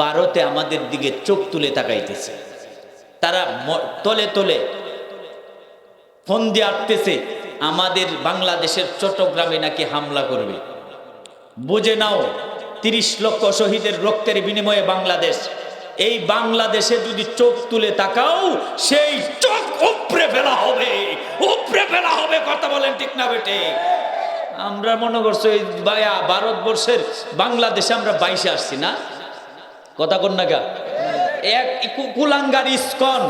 ভারতে আমাদের দিকে চোখ তুলে তাকাইতেছে। তারা তলে তলে ফোন দিয়ে আসতেছে আমাদের বাংলাদেশের চট্টগ্রামে নাকি হামলা করবে? বুঝে নাও, তিরিশ লক্ষ শহীদের রক্তের বিনিময়ে বাংলাদেশ। এই বাংলাদেশে যদি চোখ তুলে তাকাও, সেই চোখ উপরে ফেলা হবে উপরে ফেলা হবে, কথা বলেন ঠিক না বেটে আমরা মনে করছ ভারতবর্ষের বাংলাদেশে আমরা বাইশে আসছি না। কথা কন না গা এক কুলাঙ্গার ইস্কন।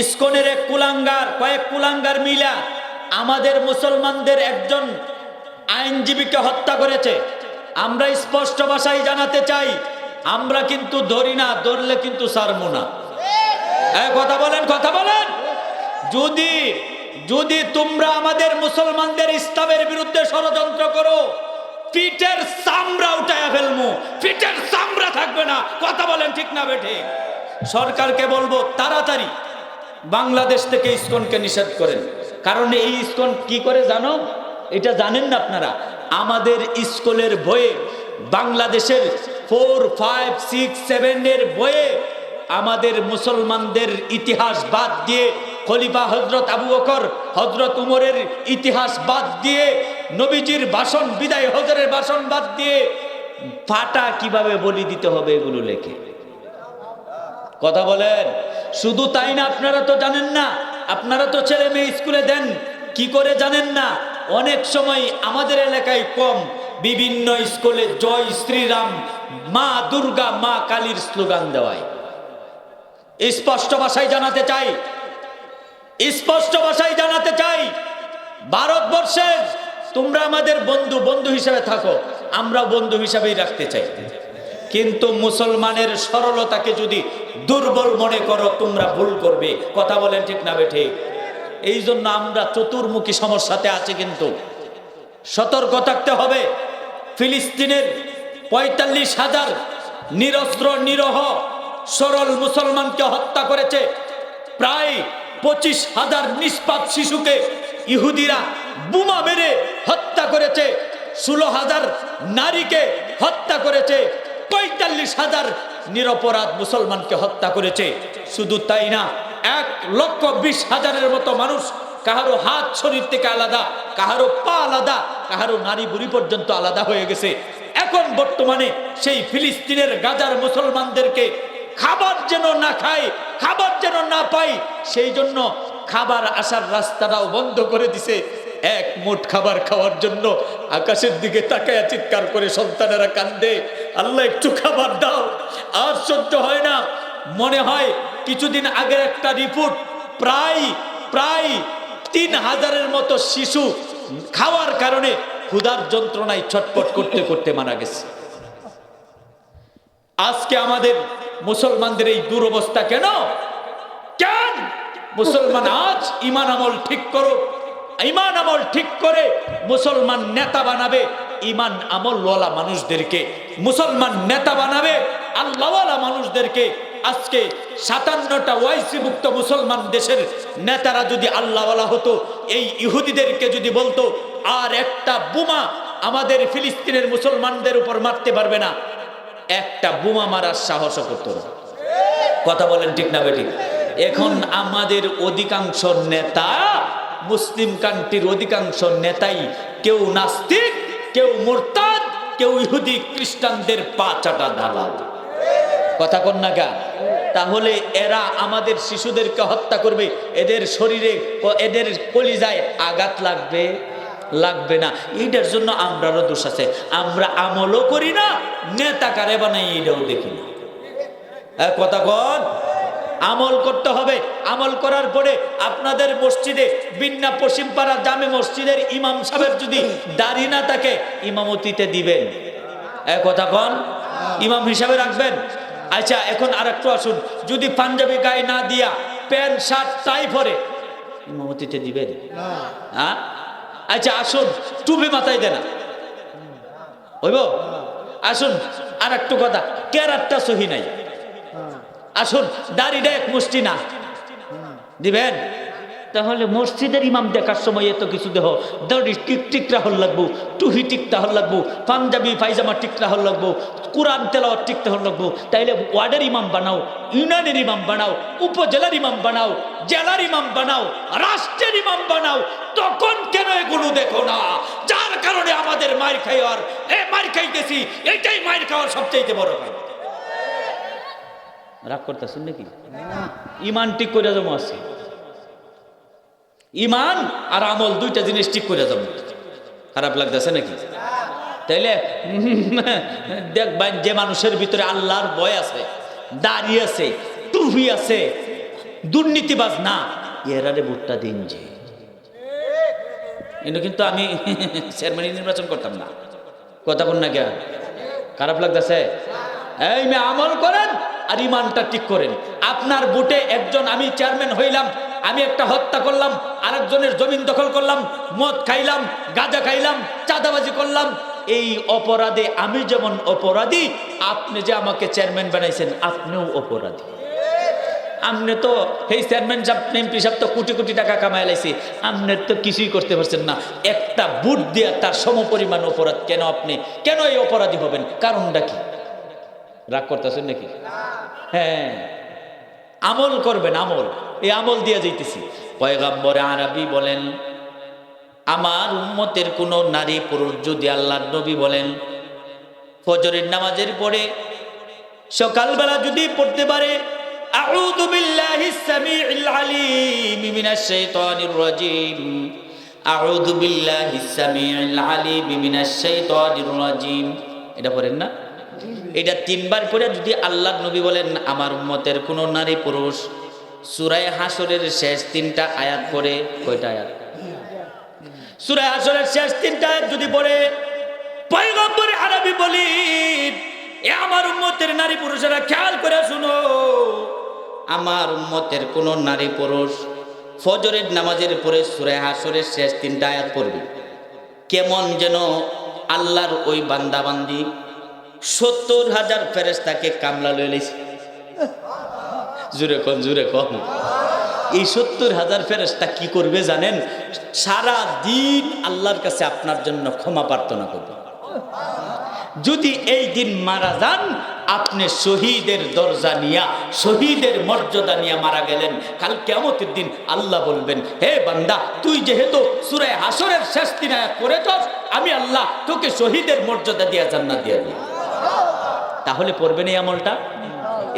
ইস্কনের এক কুলাঙ্গার, কয়েক কুলাঙ্গার মিলা আমাদের মুসলমানদের একজন আইনজীবীকে হত্যা করেছে। আমরা স্পষ্ট ভাষায় জানাতে চাই, আমরা কিন্তু ধরি না, ধরলে কিন্তু সারমু না। কথা বলেন কথা বলেন। যদি যদি তোমরা আমাদের মুসলমানদের ইসলামের বিরুদ্ধে ষড়যন্ত্র করো পিঠের চামড়া উঠাইয়া ফেলমু। পিঠের চামড়া থাকবে না। কথা বলেন ঠিক না বেঠে। সরকারকে বলব, তাড়াতাড়ি বাংলাদেশ থেকে ইস্কনকে নিষেধ করেন। কারণ এই ইসকন কি করে জানো? এটা জানেন না আপনারা। আমাদের স্কুলের বইয়ে বাংলাদেশের ফোর, ফাইভ, সিক্স, সেভেনের বইয়ে আমাদের মুসলমানদের ইতিহাস বাদ দিয়ে খলিফা হজরত আবু বকর হজরত উমরের ইতিহাস বাদ দিয়ে নবীজির ভাষণ বিদায় হজরের ভাষণ বাদ দিয়ে ফাটা কীভাবে বলি দিতে হবে এগুলো লেখে। কথা বলেন? শুধু তাই না, আপনারা তো জানেন না, আপনারা তো ছেলে মেয়ে স্কুলে দেন, কি করে জানেন না? অনেক সময় আমাদের এলাকায় কম, বিভিন্ন স্কুলে জয় শ্রীরাম, মা দুর্গা, মা কালীর স্লোগান দেওয়ায়। স্পষ্ট ভাষায় জানাতে চাই, স্পষ্ট ভাষায় জানাতে চাই, ভারতবর্ষের তোমরা আমাদের বন্ধু বন্ধু হিসাবে থাকো। আমরা বন্ধু হিসাবেই রাখতে চাই। কিন্তু মুসলমানের সরলতাকে যদি দুর্বল মনে করো, তোমরা ভুল করবে। কথা বলেন ঠিক না বেঠে? এই জন্য আমরা চতুর্মুখী সমস্যাতে আছি কিন্তু। সতর্ক থাকতে হবে। ফিলিস্তিনের পঁয়তাল্লিশ হাজার নিরস্ত্র, নিরহ, সরল মুসলমানকে হত্যা করেছে। প্রায় পঁচিশ হাজার নিষ্পাপ শিশুকে ইহুদিরা বোমা মেরে হত্যা করেছে। ষোলো হাজার নারীকে হত্যা করেছে। পঁয়তাল্লিশ হাজার নিরপরাধ মুসলমানকে হত্যা করেছে। শুধু তাই না, এক লক্ষ বিশ হাজারের মতো মানুষ কাহারো হাত শরীর থেকে আলাদা, কাহারো পা আলাদা, কাহারো নারী বুড়ি পর্যন্ত আলাদা হয়ে গেছে। এখন বর্তমানে সেই ফিলিস্তিনের গাজার মুসলমানদেরকে খাবার যেন না খায়, খাবার যেন না পাই সেই জন্য খাবার আসার রাস্তাটাও বন্ধ করে দিছে। এক মুঠ খাবার খাওয়ার জন্য আকাশের দিকে তাকায় চিৎকার করে সন্তানেরা কান্দে, আল্লাহ, একটু খাবার দাও। আর সহ্য হয় না। মনে হয় কিছুদিন আগের একটা রিপোর্ট, প্রায় প্রায় তিন হাজারের মতো শিশু খাওয়ার কারণে ক্ষুধার যন্ত্রণায় ছটপট করতে করতে মারা গেছে। আজকে আমাদের মুসলমানদের এই দুরবস্থা কেন? কেন? মুসলমান, আজ ইমান আমল ঠিক করো। ইমান আমল ঠিক করে মুসলমান নেতা বানাবে, ইমান আমলওয়ালা মানুষদেরকে। মুসলমান নেতা বানাবে, আল্লাহওয়ালা মানুষদেরকে। আজকে সাতান্নটা ওয়াইসি মুক্ত মুসলমান দেশের নেতারা যদি আল্লাহওয়ালা হতো, এই ইহুদিদেরকে যদি বলতো, আর একটা বোমা আমাদের ফিলিস্তিনের মুসলমানদের উপর মারতে পারবে না। একটা বোমা মারার সাহসও করতো না। কথা বলেন ঠিক না বেঠিক? এখন আমাদের অধিকাংশ নেতা মুসলিম কান্ট্রির অধিকাংশ নেতাই কেউ নাস্তিক, কেউ মোরতাদ, কেউ ইহুদি খ্রিস্টানদের পা চাটা দালাল। কথা কন না গা, তাহলে এরা আমাদের শিশুদেরকে হত্যা করবে, এদের শরীরে এদের কলিজায় আঘাত লাগবে? লাগবে না। এইটার জন্য আমরারও দোষ আছে। আমরা আমলও করি না নেতা কারে বানাই এইটাও দেখি না। কথা কন। আমল করতে হবে। আমল করার পরে আপনাদের মসজিদে বিন্না পশ্চিমপাড়া জামে মসজিদের ইমাম সাহেব যদি দাড়ি না থাকে ইমামতিতে দিবেন। এক কথা কন ইমাম হিসাবে রাখবেন। আচ্ছা এখন আর একটু আসুন। যদি পাঞ্জাবি গায়ে না দিয়া প্যান্ট শার্ট টাই পরে ইমামতিতে দিবেন? হ্যাঁ আচ্ছা আসুন। টুপি মাথায় দেনা হইব? আসুন আর একটু কথা। কেরারটা সহি নাই। আসুন, দাড়িটা এক মুষ্টি না। দিবেন? তাহলে মসজিদের ইমাম দেখার সময় এত কিছু দেহ। দড়ি টিক টিক রাহল লাগবো, টুহি টিক রাহল লাগবো, পাঞ্জাবি, পায়জামা টিক রাহল লাগবো, কোরআন তেলাওয়াত টিক রাহল লাগবো। তাইলে ওয়ার্ডের ইমাম বানাও, ইউনিয়নের ইমাম বানাও, উপজেলার ইমাম বানাও, জেলার ইমাম বানাও, রাষ্ট্রের ইমাম বানাও। তখন কেন এগুলো দেখো না? যার কারণে আমাদের মার খাইয়ার, এ মার খাইতেছি, এটাই মার খাওয়ার সবচেয়ে বড় কারণ রাগ করতেছেন নাকি? ইমান ঠিক করে জমা আছে। ইমান আর আমল দুইটা জিনিস ঠিক করে যাব। খারাপ লাগতেছে নাকি? তাইলে, দেখবেন যে মানুষের ভিতরে আল্লাহর ভয় আছে, দাড়ি আছে, টুপি আছে, দুর্নীতিবাজ না, এরারে ভোটটা দিন যে। এটা কিন্তু আমি চেয়ারম্যান নির্বাচন করতাম না। কথা কোন না কে খারাপ লাগতেছে? এই আমল করেন আর ইমানটা ঠিক করেন। আপনার বুটে একজন আমি চেয়ারম্যান হইলাম, আমি একটা হত্যা করলাম, আরেকজনের জমিন দখল করলাম, মদ খাইলাম, গাঁজা খাইলাম, চাঁদাবাজি করলাম। এই অপরাধে আমি যেমন অপরাধী, আপনি যে আমাকে চেয়ারম্যান বানাইছেন, আপনিও অপরাধী। আপনি তো এই চেয়ারম্যান সাহেব, এমপি সাহেব তো কোটি কোটি টাকা কামাই লাইছে। আপনি তো কিছুই করতে পারছেন না। একটা বুট দিয়ে তার সমপরিমাণ অপরাধ কেন আপনি, কেন এই অপরাধী হবেন? কারণটা কি? রাগ করতেছেন নাকি? হ্যাঁ। আমল করবেন, আমল। এই আমল দিয়ে যাইতেছি। পয়গাম্বরে আরবি বলেন, আমার উম্মতের কোনো নারী পুরুষ যদি আল্লাহ নবী বলেন, ফজরের নামাজের পরে সকালবেলা যদি পড়তে পারে এটা পড়েন না? এটা তিনবার পরে যদি আল্লাহ নবী বলেন, আমার উম্মতের কোনো নারী পুরুষ সূরায়ে হাসরের শেষ তিনটা আয়াত পড়ে, কয়টা আয়াত? সূরায়ে হাসরের শেষ তিনটা আয়াত যদি পড়ে, পয়গম্বর আরবি বলি, এ আমার উম্মতের নারী পুরুষেরা খেয়াল করে শুনো, আমার উম্মতের কোন নারী পুরুষ ফজরের নামাজের পরে সুরে হাসরের শেষ তিনটা আয়াত পড়বে। কেমন যেন আল্লাহর ওই বান্দাবান্দি সত্তর হাজার ফেরেস্তাকে কামলা লয়ে জুড়ে কন জুড়ে কন। এই সত্তর হাজার ফেরেস্তা কি করবে জানেন? সারা দিন আল্লাহর কাছে আপনার জন্য ক্ষমা প্রার্থনা করবে। যদি এই দিন মারা যান, আপনি শহীদের দরজা নিয়া, শহীদের মর্যাদা নিয়ে মারা গেলেন। কাল কেমতের দিন আল্লাহ বলবেন, হে বান্দা, তুই যেহেতু সুরে হাসরের শেষ দিন করেছ আমি আল্লাহ তোকে শহীদের মর্যাদা দিয়া জান্নাত দিয়ে দিই তাহলে পড়বেন এই আমলটা?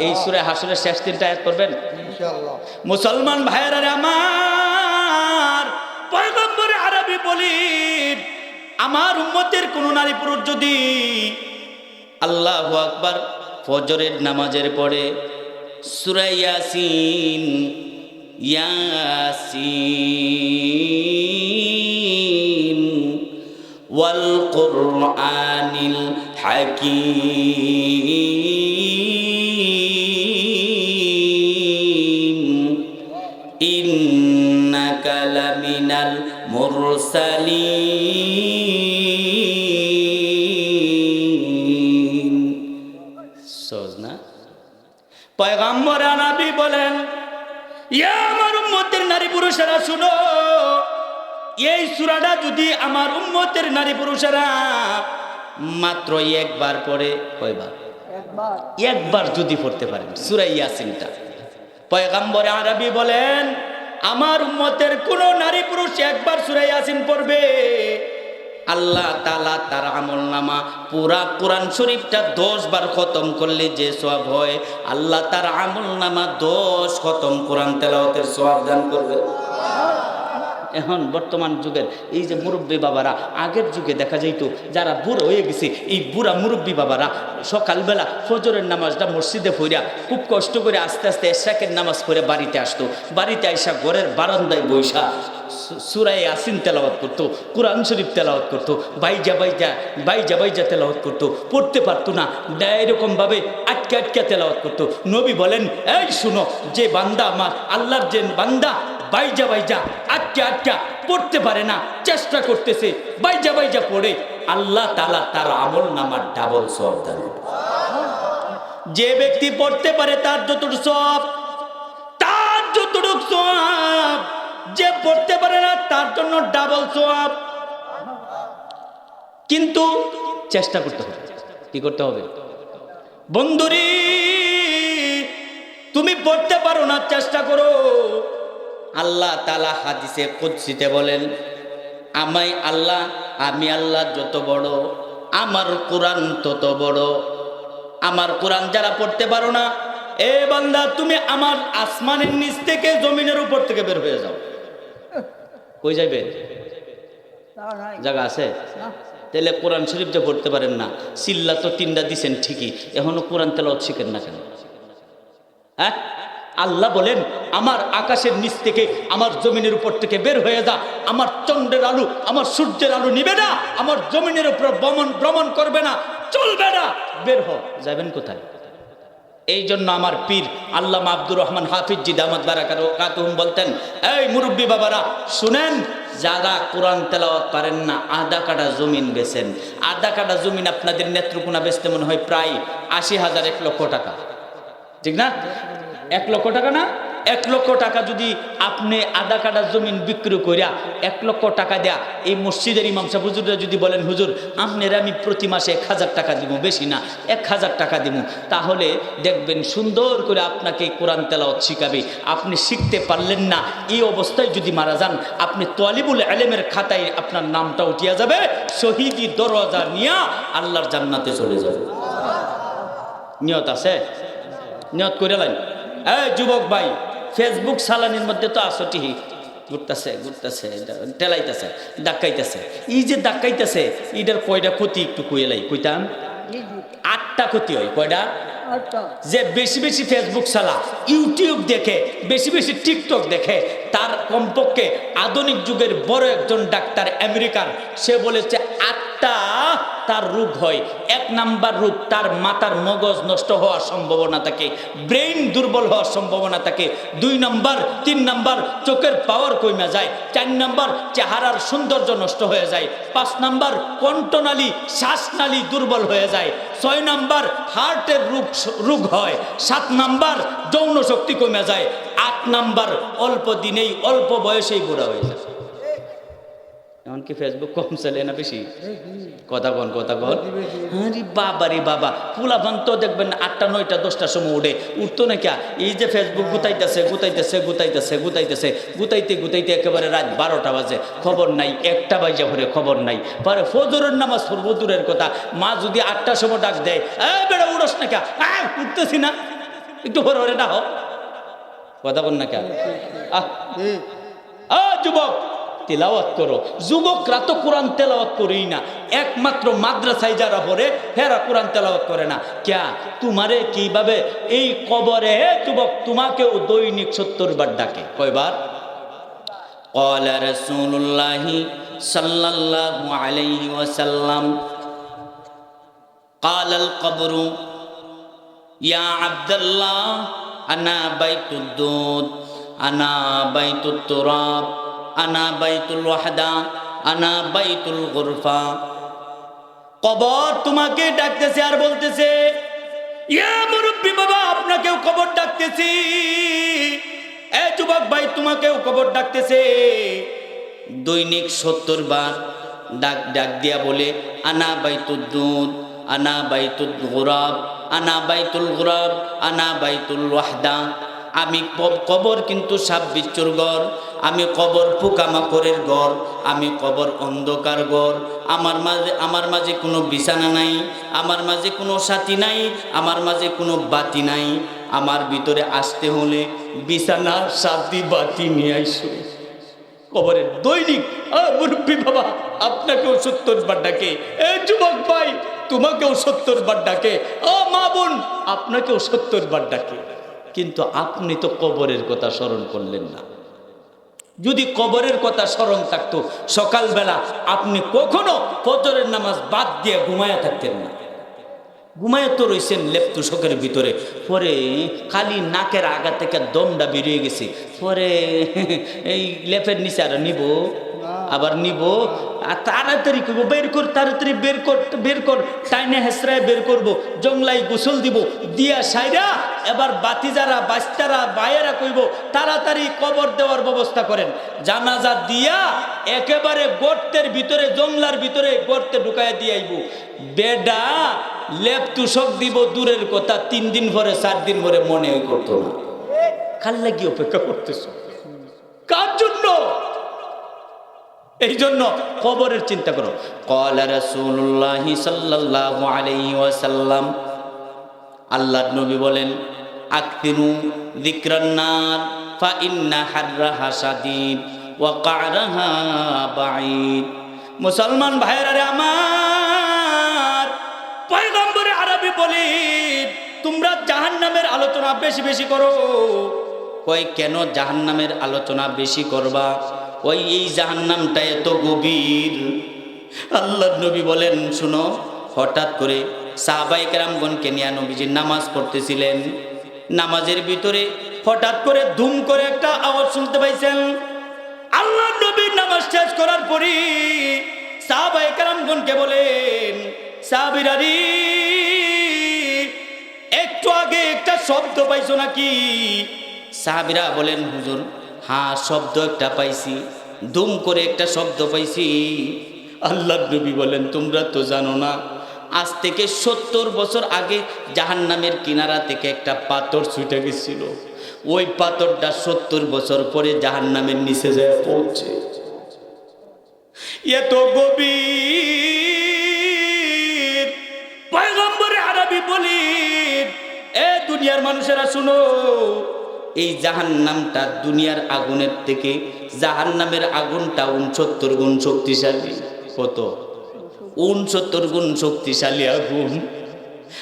এই সুরে হাসুরের শেষ দিনটা আয়াত করবেন ইনশাআল্লাহ। মুসলমান ভাইয়েরা আমার পয়গম্বরে আরবি বলি আমার উম্মতের কোন নারী পুরুষ যদি আল্লাহ আকবার ফজরের নামাজের পরে সূরা ইয়াসিন ইয়াসিন হাকীম। ইন্নাকা লামিনাল মুরসালিন। সহজ না? পয়গাম্বর আনাবি বলেন, ইয়া আমার উম্মতের নারী পুরুষেরা শুনো এই সুরাটা যদি আমার উম্মতের নারী পুরুষেরা মাত্র একবার পরে কয়বার? একবার। একবার যদি পড়তে পারেন সুরাই ইয়াসিনটা। পয়গাম্বরে আরবি বলেন আমার উম্মতের কোন নারী পুরুষ একবার সুরাই ইয়াসিন পড়বে। আল্লাহ তালা তার আমল নামা পুরা কোরআন শরীফটা দশ বার খতম করলে যে সব হয় আল্লাহ তার আমল নামা দশ খতম কোরআন তেলাওয়াতের সব দান করবে এখন বর্তমান যুগের এই যে মুরব্বী বাবারা, আগের যুগে দেখা যাইতো যারা বুড়ো হয়ে গেছে, এই বুড়া মুরব্বী বাবারা সকালবেলা ফজরের নামাজটা মসজিদে ফইরা খুব কষ্ট করে আস্তে আস্তে এশাকের নামাজ পড়ে বাড়িতে আসতো। বাড়িতে আইসা ঘরের বারান্দায় বৈশা সুরাই আসিন তেলাওয়াত করতো, কোরআন শরীফ তেলাওয়াত করতো, বাইজা বাইজা বাইজা বাইজা তেলাওয়াত করতো, পড়তে পারতো না এরকমভাবে আটকে আটকে তেলাওয়াত করতো। নবী বলেন, এই শুনো, যে বান্দা আমার, আল্লাহর যে বান্দা বাইজা বাইজা, আটকা আটকা পড়তে পারে না, চেষ্টা করতেছে, বাইজা বাইজা পড়ে। আল্লাহ তালা তার আমল নামার ডাবল সব দান যে ব্যক্তি পড়তে পারে তার যতটুকু সব তার যতটুকু সব যে পড়তে পারে না তার জন্য ডাবল সোয়াব কিন্তু চেষ্টা করতে হবে। কি করতে হবে? বন্ধুরি, তুমি পড়তে পারো না, চেষ্টা করো। আল্লাহ তালা হাদিসে কুৎসিতে বলেন আমাই আল্লাহ, আমি আল্লাহ যত বড়, আমার কোরআন তত বড়। আমার কোরআন যারা পড়তে পারো না, এ বান্দা, তুমি আমার আসমানের নিচ থেকে জমিনের উপর থেকে বের হয়ে যাও। কই যাইবে? জায়গা আছে? তাহলে কোরআন শরীফ যে পড়তে পারেন না, সিল্লা তো তিনটা দিছেন ঠিকই, এখনও কোরআন তেলাওয়াত শিখেন না কেন? হ্যাঁ? আল্লাহ বলেন, আমার আকাশের নিচ থেকে, আমার জমিনের উপর থেকে বের হয়ে যা। আমার চন্দ্রের আলু, আমার সূর্যের আলু নিবে না। আমার জমিনের উপর ভ্রমণ ভ্রমণ করবে না। চলবে না। বের হ। যাবেন কোথায়? এই জন্য আমার পীর আল্লামা আব্দুর রহমান হাফিজি দামাদ বারাকার কাতুম বলতেন, এই মুরব্বী বাবারা, শুনেন, যারা কোরআন তেলাওয়াত পারেন না, আধা কাটা জমিন বেছেন। আধা কাটা জমিন আপনাদের নেত্রকোনা বেচতে মনে হয় প্রায় আশি হাজার এক লক্ষ টাকা। ঠিক না? এক লক্ষ টাকা না? এক লক্ষ টাকা যদি আপনি আধা কাটা জমিন বিক্রি করিয়া এক লক্ষ টাকা দেয়া, এই মসজিদের ইমাম সাহেব হুজুররা যদি বলেন, হুজুর, আপনার আমি প্রতি মাসে এক হাজার টাকা দিব, বেশি না, এক হাজার টাকা দিব। তাহলে দেখবেন সুন্দর করে আপনাকে কোরআন তেলাওয়াত শিখাবে। আপনি শিখতে পারলেন না, এই অবস্থায় যদি মারা যান, আপনি তোয়ালিবুল আলেমের খাতায় আপনার নামটা উঠিয়া যাবে, শহীদি দরজা নিয়া আল্লাহর জান্নাতে চলে যাবে। নিয়ত আছে? নিয়ত করে লাইন। এই যুবক ভাই ফেসবুক সালানির মধ্যে তো আসো টিহি। ঘুরতেছে ঘুরতেছে টেলাইতেছে ডাক্কাইতেছে এই যে ডাক্কাইতেছে এটার কয়টা ক্ষতি একটু কুয়েলাই কইতাম? আটটা ক্ষতি হয় কয়টা যে বেশি বেশি ফেসবুক চালা ইউটিউব দেখে বেশি বেশি টিকটক দেখে তার কমপক্ষে আধুনিক যুগের বড় একজন ডাক্তার আমেরিকার সে বলেছে আটটা তার রোগ হয়। এক নাম্বার রোগ তার মাথার মগজ নষ্ট হওয়ার সম্ভাবনা থাকে, ব্রেইন দুর্বল হওয়ার সম্ভাবনা থাকে। দুই নাম্বার, তিন নাম্বার, চোখের পাওয়ার কমে যায়। চার নাম্বার, চেহারার সৌন্দর্য নষ্ট হয়ে যায়। পাঁচ নাম্বার, কণ্ঠনালী, শ্বাসনালী দুর্বল হয়ে যায়। ছয় নাম্বার, হার্টের রোগ রোগ হয়। সাত নাম্বার যৌন শক্তি কমে যায়। আট নাম্বার, অল্প দিনেই অল্প বয়সেই বুড়া হয়ে যায়। এমনকি ফেসবুক কম চলে না বেশি। কথা কন কথা কন। আরে বাবা রে বাবা ফুলাফান তো দেখবেন না আটটা নয়টা দশটার সময় উঠে। উঠতো না কিয়া এই যে ফেসবুক গুতাইতেছে গুতাইতেছে গুতাইতেছে গুতাইতেছে গুতাইতে গুতাইতে একেবারে রাত বারোটা বাজে। খবর নাই একটা বাজে ভরে খবর নাই। পরে ফজরের নামাজ পড়ব দূরের কথা। মা যদি আটটার সময় ডাক দেয় এ বেড়া উড়স না কিয়া উঠতেছি না। একটু ভরে ভরে ডাক কথা বল না কিয়া আহ যুবক! তেলাওয়াত করো যুবকরা তো কোরআন তেলাওয়াত করেই না একমাত্র মাদ্রাসায় যারা পড়ে হেরা কোরআন তেলাওয়াত করে না ক্যা তোমারে কিভাবে এই কবরে হে যুবক তোমাকেও দৈনিক সত্তর বার ডাকে কয়বার قال رسول الله صلى الله عليه وسلم قال القبر يا عبد الله أنا بيت الدود أنا بيت التراب আনা বাইতুল ওয়াহদা, আনা বাইতুল গোরফা। কবর তোমাকে ডাকতেছে আর বলতেছে, ইয়া মুরব্বী বাবা, আপনাকেও কবর ডাকতেছি। এ যুবক ভাই, তোমাকেও কবর ডাকতেছে। দৈনিক সত্তর বার ডাক ডাক দিয়া বলে, আনা বাইতুল দুধ আনা বাইতুল গোরাব, আনা বাইতুল গোরাব, আনা বাইতুল ওয়াহদা। আমি কবর কিন্তু ছাব্বিশ গড় আমি কবর পোকামাকড়ের ঘর, আমি কবর অন্ধকার ঘর। আমার মাঝে আমার মাঝে কোনো বিছানা নাই, আমার মাঝে কোনো সাথী নাই, আমার মাঝে কোনো বাতি নাই। আমার ভিতরে আসতে হলে বিছানা সাথী বাতি নিয়ে আইসো। কবরের দৈনিক মুরব্বী বাবা আপনাকেও সত্তর বার ডাকে, এ যুবক ভাই, তোমাকেও সত্তর বার ডাকে ও মা বোন, আপনাকেও সত্তর বার ডাকে। কিন্তু আপনি তো কবরের কথা স্মরণ করলেন না। যদি কবরের কথা স্মরণ থাকতো সকালবেলা আপনি কখনো ফজরের নামাজ বাদ দিয়ে ঘুমায়া থাকতেন না। ঘুমায় তো রয়েছেন লেপ্তু শোকের ভিতরে। পরে খালি নাকের আগা থেকে দমটা বেরিয়ে গেছে। পরে এই লেপের নিচে আর নিব আবার নিব আর তাড়াতাড়ি করব, বের কর, তাড়াতাড়ি বের কর বের কর, টাইনে হেসরায় বের করব জংলাই গোসল দিব, দিয়া সাইরা এবার বাতিজারা বাস্তারা বায়েরা কইব, তাড়াতাড়ি কবর দেওয়ার ব্যবস্থা করেন। জানাজা দিয়া একেবারে গর্তের ভিতরে জংলার ভিতরে গর্তে ঢুকায় দিয়াইব বেডা, লেপ তুষক দিব, দূরের কথা, তিন দিন পরে চার দিন পরে মনে করতো না। কার লাগি অপেক্ষা করতেছ? কার জন্য? এই জন্য কবরের চিন্তা করো। কলা রাসূলুল্লাহ সাল্লাল্লাহু আলাইহি ওয়াসাল্লাম, আল্লাহর নবী বলেন আকতিনু যিকরান্নার ফা ইন্না হাররাহা শাদীদ ওয়া কারাহা বাঈদ। মুসলমান ভাইরা রে আমার, পয়গম্বরে আরবি বলি, তোমরা জাহান্নামের আলোচনা বেশি বেশি করো। কই কেন জাহান্নামের আলোচনা বেশি করবা? ওই এই জাহান্নামটা এত গভীর। আল্লাহর নবী বলেন, শুনো, হঠাৎ করে সাহাবাই কেরামগণকে নিয়ে নবীজির নামাজ পড়তেছিলেন। নামাজের ভিতরে হঠাৎ করে ধুম করে একটা আওয়াজ শুনতে পাইছেন। আল্লাহ নবীর নামাজ শেষ করার পরই সাহাবাই কেরামগণকে বলেন, সাহাবিরারি, একটু আগে একটা শব্দ পাইছো নাকি? সাহাবিরা বলেন, হুজুর হ্যাঁ শব্দ একটা পাইছি, দুম করে একটা শব্দ পাইছি। আল্লাহ নবী বলেন, তোমরা তো জানো না, আজ থেকে সত্তর বছর আগে জাহান্নামের কিনারা থেকে একটা পাথর ছুটে গেছিল। ওই পাথরটা সত্তর বছর পরে জাহান্নামের নিচে যায় পৌঁছে। এত গভীর পয়গম্বরে আরবি বলি, এ দুনিয়ার মানুষেরা শুনো এই জাহান্নামটা দুনিয়ার আগুনের থেকে জাহান্নামের আগুনটা উনসত্তর গুণ শক্তিশালী। কত? উনসত্তর গুণ শক্তিশালী আগুন।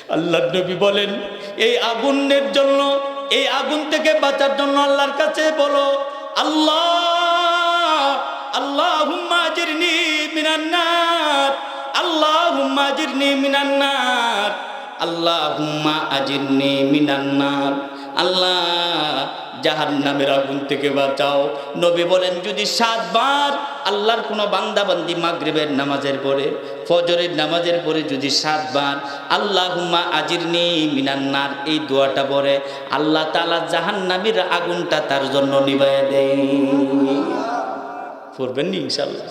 আল্লাহ নবী বলেন, এই আগুনের জন্য, এই আগুন থেকে বাঁচার জন্য আল্লাহর কাছে বলো, আল্লাহ আল্লাহ হুম্মাজিরনি আল্লাহ মিনান্নার আল্লাহ হুম্মা আজিরনি মিনান্নার আল্লাহ জাহান নামের আগুন থেকে বাঁচাও। নবী বলেন, যদি সাতবার আল্লাহর কোনো বান্দাবান্দি মাগরিবের নামাজের পরে, ফজরের নামাজের পরে যদি সাতবার আল্লাহ হুম্মা আজিরনি মিনান্নার এই দোয়াটা পরে আল্লাহ তালা জাহান নামের আগুনটা তার জন্য নিবাই দেয়। পড়বেন ইনশাল্লাহ